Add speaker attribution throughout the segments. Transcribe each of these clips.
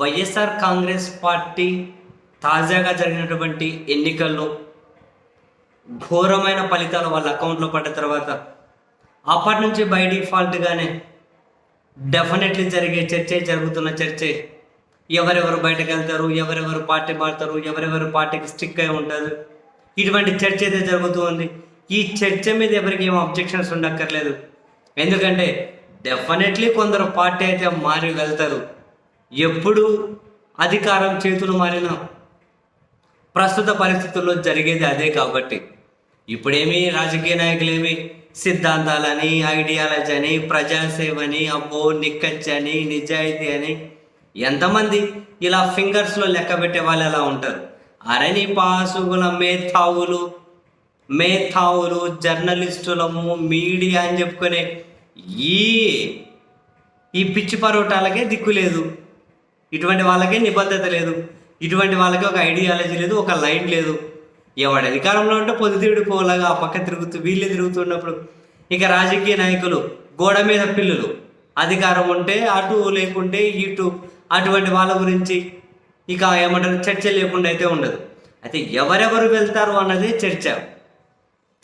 Speaker 1: YSR Congress party తాజాగా జరిగినటువంటి ఎన్నికల్లో ఘోరమైన ఫలితాలు వాళ్ళ అకౌంట్లో పడ్డ తర్వాత అప్పటి నుంచి బై డిఫాల్ట్గానే డెఫినెట్లీ జరిగే చర్చే జరుగుతున్న చర్చే. ఎవరెవరు బయటకు వెళ్తారు ఎవరెవరు పార్టీ మారుతారు ఎవరెవరు పార్టీకి స్టిక్ అయి ఉంటారు. ఇటువంటి చర్చ అయితే జరుగుతూ ఉంది. ఈ చర్చ మీద ఎవరికి ఏం అబ్జెక్షన్స్ ఉండక్కర్లేదు. ఎందుకంటే డెఫినెట్లీ కొందరు పార్టీ అయితే మారి వెళ్తారు ఎప్పుడు అధికారం చేతులు మారినా ప్రస్తుత పరిస్థితుల్లో జరిగేది అదే కాబట్టి ఇప్పుడేమి రాజకీయ నాయకులేమి సిద్ధాంతాలని ఐడియాలజీ అని ప్రజాసేవ అని అబ్బో నిక్కచ్చి అని నిజాయితీ అని ఎంతమంది ఇలా ఫింగర్స్లో లెక్క పెట్టే వాళ్ళు ఎలా ఉంటారు. అరణి పాసుగుల మేధావులు మేధావులు జర్నలిస్టులము మీడియా అని చెప్పుకునే ఈ ఈ పిచ్చి పరోటాలకే దిక్కు లేదు. ఇటువంటి వాళ్ళకే నిబద్ధత లేదు. ఇటువంటి వాళ్ళకి ఒక ఐడియాలజీ లేదు ఒక లైన్ లేదు. ఎవడు అధికారంలో ఉంటే పొద్దుతిరుడు పోలాగా ఆ పక్క తిరుగుతూ వీళ్ళే తిరుగుతున్నప్పుడు ఇక రాజకీయ నాయకులు గోడ మీద పిల్లలు. అధికారం ఉంటే అటు లేకుంటే ఇటు. అటువంటి వాళ్ళ గురించి ఇక ఏమంటారు? చర్చ లేకుండా అయితే ఉండదు. అయితే ఎవరెవరు వెళ్తారు అన్నది చర్చ.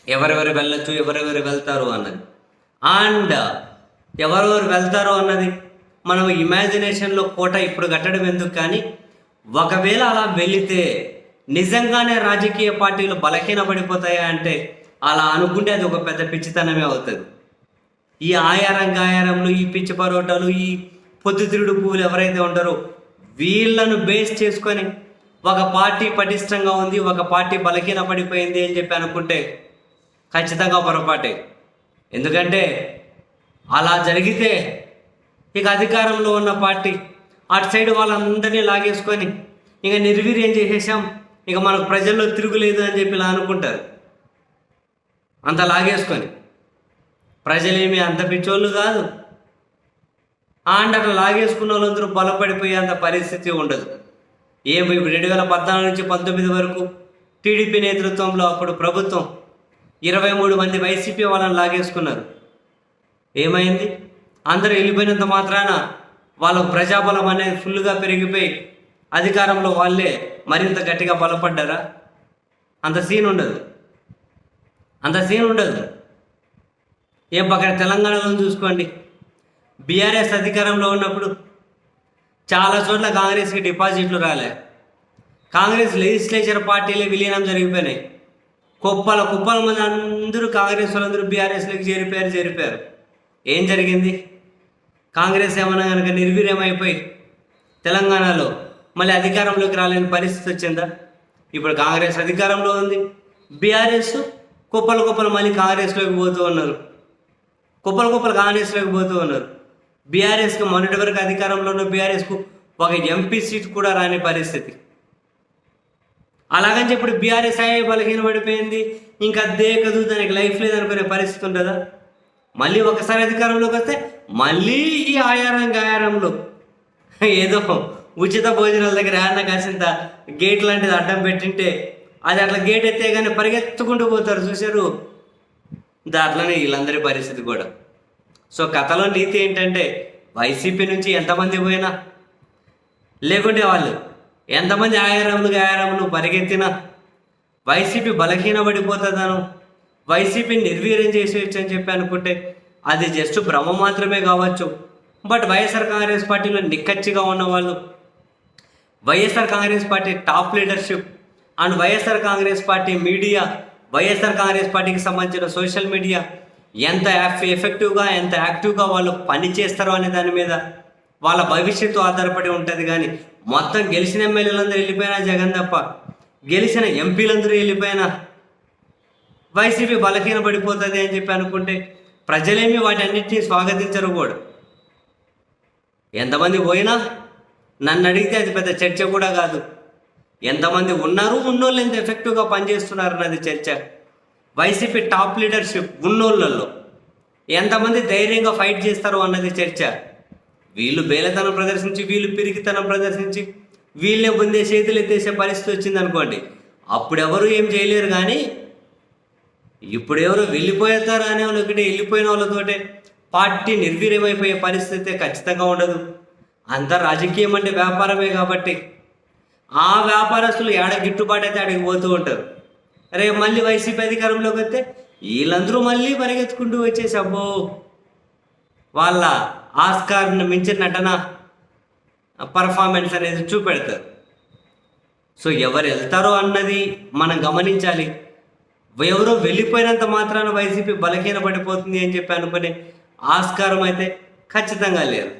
Speaker 1: ఎవరెవరు వెళ్ళచ్చు ఎవరెవరు వెళ్తారు అన్నది. అండ్ ఎవరెవరు వెళ్తారు అన్నది? మనం ఇమాజినేషన్లో కోట ఇప్పుడు కట్టడం ఎందుకు కానీ ఒకవేళ అలా వెళితే నిజంగానే రాజకీయ పార్టీలు బలహీనపడిపోతాయా అంటే అలా అనుకుంటే అది ఒక పెద్ద పిచ్చితనమే అవుతుంది. ఈ ఆయారం గాయారంలు ఈ పిచ్చి పరోటాలు ఈ పొద్దుతిరుడు పువ్వులు ఎవరైతే ఉంటారో వీళ్ళను బేస్ చేసుకొని ఒక పార్టీ పటిష్టంగా ఉంది ఒక పార్టీ బలహీన పడిపోయింది అని చెప్పి అనుకుంటే ఖచ్చితంగా పొరపాటే. ఎందుకంటే అలా జరిగితే ఇక అధికారంలో ఉన్న పార్టీ అటు సైడ్ వాళ్ళందరినీ లాగేసుకొని ఇక నిర్వీర్యం చేసేసాం ఇక మనకు ప్రజల్లో తిరుగులేదు అని చెప్పి ఇలా అనుకుంటారు. అంత లాగేసుకొని. ప్రజలేమి అంత పిచ్చోళ్ళు కాదు. అండ్ అట్లా లాగేసుకున్న వాళ్ళందరూ బలపడిపోయే అంత పరిస్థితి ఉండదు. ఏ రెండు వేల పద్నాలుగు నుంచి పంతొమ్మిది వరకు టీడీపీ నేతృత్వంలో అప్పుడు ప్రభుత్వం ఇరవై మూడు మంది వైసీపీ వాళ్ళని లాగేసుకున్నారు. ఏమైంది? అందరూ వెళ్ళిపోయినంత మాత్రాన వాళ్ళ ప్రజాబలం అనేది ఫుల్గా పెరిగిపోయి అధికారంలో వాళ్ళే మరింత గట్టిగా బలపడ్డారా? అంత సీన్ ఉండదు. అంత సీన్ ఉండదు. ఏ పక్కన తెలంగాణలో చూసుకోండి. బీఆర్ఎస్ అధికారంలో ఉన్నప్పుడు చాలా చోట్ల కాంగ్రెస్కి డిపాజిట్లు రాలే. కాంగ్రెస్ లెజిస్లేచర్ పార్టీలే విలీనం జరిగిపోయినాయి. కుప్పల కుప్పల మంది అందరూ కాంగ్రెస్ వాళ్ళందరూ బీఆర్ఎస్లోకి చేరిపోయారు చేరిపోయారు. ఏం జరిగింది? కాంగ్రెస్ ఏమైనా కనుక నిర్వీర్యమైపోయి తెలంగాణలో మళ్ళీ అధికారంలోకి రాలేని పరిస్థితి వచ్చిందా? ఇప్పుడు కాంగ్రెస్ అధికారంలో ఉంది. బీఆర్ఎస్ కుప్పలు కుప్పలు మళ్ళీ కాంగ్రెస్లోకి పోతూ ఉన్నారు. కుప్పలు కుప్పలు కాంగ్రెస్లోకి పోతూ ఉన్నారు. బీఆర్ఎస్కి మొన్నటి వరకు అధికారంలో ఉన్న బీఆర్ఎస్కు ఒక ఎంపీ సీట్ కూడా రాని పరిస్థితి. అలాగని చెప్పి ఇప్పుడు బీఆర్ఎస్ అయ్యే బలహీన పడిపోయింది ఇంకా దేకదు దానికి లైఫ్ లేదనుకునే పరిస్థితి ఉంటుందా? మళ్ళీ ఒకసారి అధికారంలోకి వస్తే మళ్ళీ ఈ ఆయారం గాయారంలో. ఏదో ఉచిత భోజనాల దగ్గర ఏమన్నా కాసింత గేట్ లాంటిది అడ్డం పెట్టింటే అది అట్లా గేట్ ఎత్తే కానీ పరిగెత్తుకుంటూ పోతారు చూశారు? దాంట్లోనే వీళ్ళందరి పరిస్థితి కూడా. సో కథలో నీతి ఏంటంటే వైసీపీ నుంచి ఎంతమంది పోయినా లేకుంటే వాళ్ళు ఎంతమంది ఆయారములు గాయారములు పరిగెత్తినా వైసీపీ బలహీన పడిపోతుందను వైసీపీని నిర్వీర్యం చేసేయచ్చు అని చెప్పి అనుకుంటే అది జస్ట్ భ్రమ మాత్రమే కావచ్చు. బట్ వైఎస్ఆర్ కాంగ్రెస్ పార్టీలో నిక్కచ్చిగా ఉన్నవాళ్ళు YSR Congress party top leadership and YSR Congress party media YSR Congress పార్టీకి సంబంధించిన సోషల్ మీడియా ఎంత ఎఫెక్టివ్గా ఎంత యాక్టివ్గా వాళ్ళు పని చేస్తారో అనే దాని మీద వాళ్ళ భవిష్యత్తు ఆధారపడి ఉంటుంది కానీ మొత్తం గెలిచిన ఎమ్మెల్యేలందరూ వెళ్ళిపోయినా జగన్ తప్ప గెలిచిన ఎంపీలందరూ వెళ్ళిపోయినా వైసీపీ బలహీన పడిపోతుంది అని చెప్పి అనుకుంటే ప్రజలేమి వాటన్నిటిని స్వాగతించరు కూడా. ఎంతమంది పోయినా నన్ను అడిగితే అది పెద్ద చర్చ కూడా కాదు. ఎంతమంది ఉన్నారు ఉన్నోళ్ళు ఎంత ఎఫెక్టివ్గా పనిచేస్తున్నారు అన్నది చర్చ. వైసీపీ టాప్ లీడర్షిప్ ఉన్నోళ్ళల్లో ఎంతమంది ధైర్యంగా ఫైట్ చేస్తారు అన్నది చర్చ. వీళ్ళు బేలతనం ప్రదర్శించి వీళ్ళు పిరికితనం ప్రదర్శించి వీళ్ళే ముందే చేతులు ఎత్తేసే పరిస్థితి వచ్చింది అనుకోండి అప్పుడెవరూ ఏం చేయలేరు కానీ ఇప్పుడు ఎవరు వెళ్ళిపోతారు అనే వాళ్ళు ఒకటి వెళ్ళిపోయిన వాళ్ళతోటే. పార్టీ నిర్వీర్యమైపోయే పరిస్థితి ఖచ్చితంగా ఉండదు. అంత రాజకీయం అంటే వ్యాపారమే కాబట్టి. ఆ వ్యాపారస్తులు ఏడ గిట్టుబాటు అయితే అడిగి పోతూ ఉంటారు. రేపు మళ్ళీ వైసీపీ అధికారంలోకి వస్తే వీళ్ళందరూ మళ్ళీ పరిగెత్తుకుంటూ వచ్చేసి అబ్బో వాళ్ళ ఆస్కార్ని మించిన నటన పర్ఫార్మెన్స్ అనేది చూపెడతారు. సో ఎవరు వెళ్తారో అన్నది మనం గమనించాలి. ఎవరో వెళ్ళిపోయినంత మాత్రాన వైసీపీ బలహీన పడిపోతుంది అని చెప్పి అనుకునే ఆస్కారం అయితే ఖచ్చితంగా లేదు.